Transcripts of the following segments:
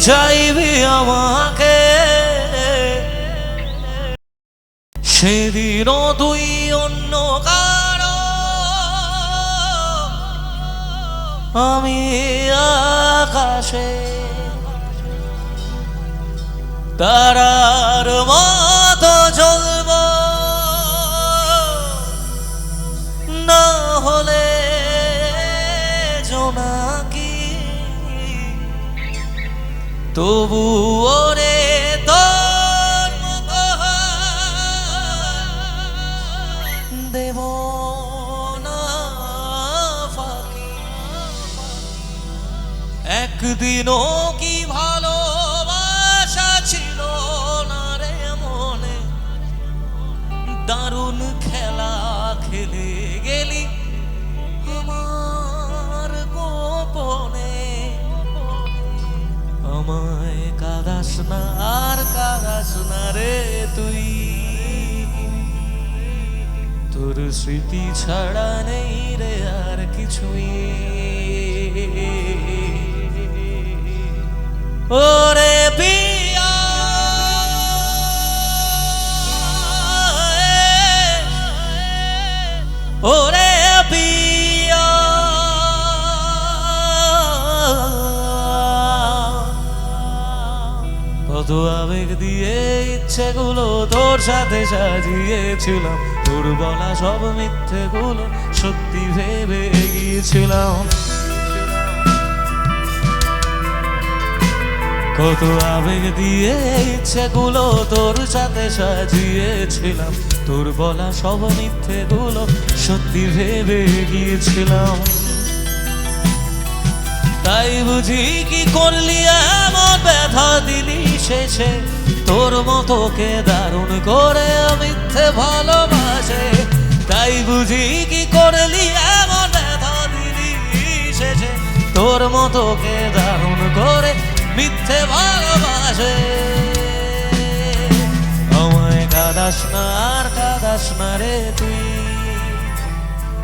চাইবি আমাকে? সেদিনও তুই অন্য কারও আমি আকাশে তারার মতো জ্বলব। না হলে জোনাকি তবু ওরে তোর মতো দেব না একদিনও কি ভালোবাসা ছিল না রে মনে? দারুণ খেলা খেলে গেলি আমায় কাদাস না আর কাদাস না রে তুই। তোর স্মৃতি ছাড়া নেই কত আবেগ দিয়ে ইচ্ছেগুলো তোর সাথে সাজিয়েছিলাম তোর বলা সব মিথ্যেগুলো সত্যি ভেবে গিয়েছিলাম কত আবেগ দিয়ে ইচ্ছেগুলো তোর সাথে সাজিয়েছিলাম তোর বলা সব মিথ্যেগুলো সত্যি ভেবে গিয়েছিলাম তাই বুঝি কি করলি আমার ব্যথা দিলি? শেষে তোর মতো কে দারুণ করে মিথ্যে ভালোবাসে। তাই বুঝি কি করলি, এমন দিলি শেষে তোর মতো কে দারুণ করে মিথ্যে ভালোবাসে। আমায় কাদাস না, আর কাদাস না রে তুই।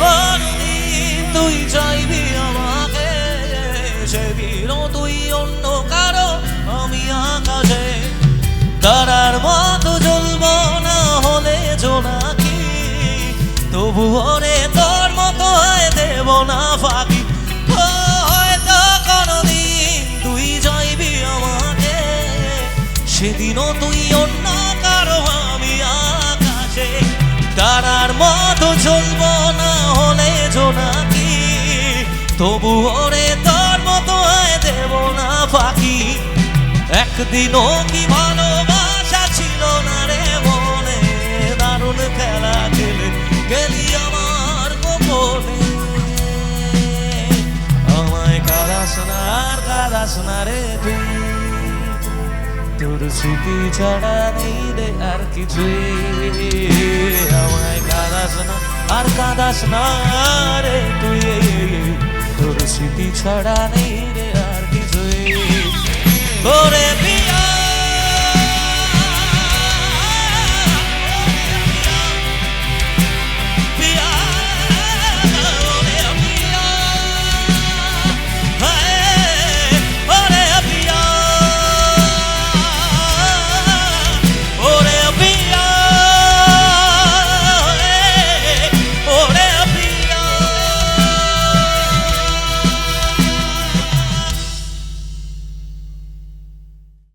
কোনদিন তুই চাইবি আমাকে সেদিনও তুই অন্য কারও, আমি আকাশে। তারার মতো জ্বলব না হলে জোনাকি তবু ওরে তোর মতো হয় দেব না ফাঁকি। হয়তো কোনদিন তুই চাইবি আমাকে, সেদিনও তুই অন্য কারও, আমি আকাশে। তারার মতো না হলে জোনাকি তবু ওরে তোর মতো আয় দেব না পাখি একদিনও কি ভালোবাসা ছিল না রে মনে? দারুণ খেলা খেলে গেলি আমার গোপনে। আমায় কাদাস না আর কাদাস রে তুই। তোর স্মৃতি ছাড়া নেই রে আর কিছুই। আমায় কাঁদাস না আর কাঁদাস না রে তুই তোর স্মৃতি ছড়া নেই রে।